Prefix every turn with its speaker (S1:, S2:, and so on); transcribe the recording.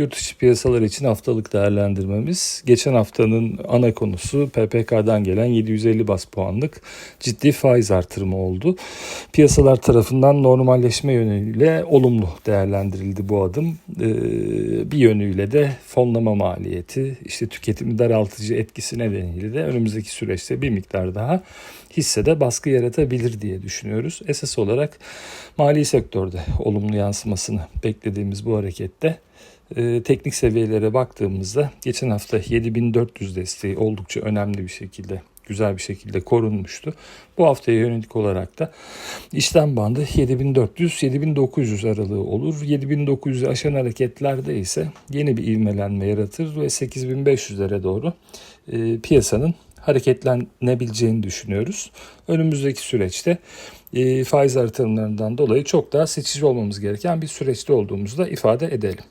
S1: Yurt içi piyasalar için haftalık değerlendirmemiz. Geçen haftanın ana konusu PPK'dan gelen 750 bas puanlık ciddi faiz artırımı oldu. Piyasalar tarafından normalleşme yönüyle olumlu değerlendirildi bu adım. Ee, bir yönüyle de fonlama maliyeti, işte tüketimi daraltıcı etkisi nedeniyle de önümüzdeki süreçte bir miktar daha hissede baskı yaratabilir diye düşünüyoruz. Esas olarak mali sektörde olumlu yansımasını beklediğimiz bu harekette e, teknik seviyelere baktığımızda geçen hafta 7400 desteği oldukça önemli bir şekilde güzel bir şekilde korunmuştu. Bu haftaya yönelik olarak da işlem bandı 7400-7900 aralığı olur. 7900'ü aşan hareketlerde ise yeni bir ivmelenme yaratır ve 8500'lere doğru e, piyasanın hareketlenebileceğini düşünüyoruz. Önümüzdeki süreçte e, faiz artırımlarından dolayı çok daha seçici olmamız gereken bir süreçte olduğumuzu da ifade edelim.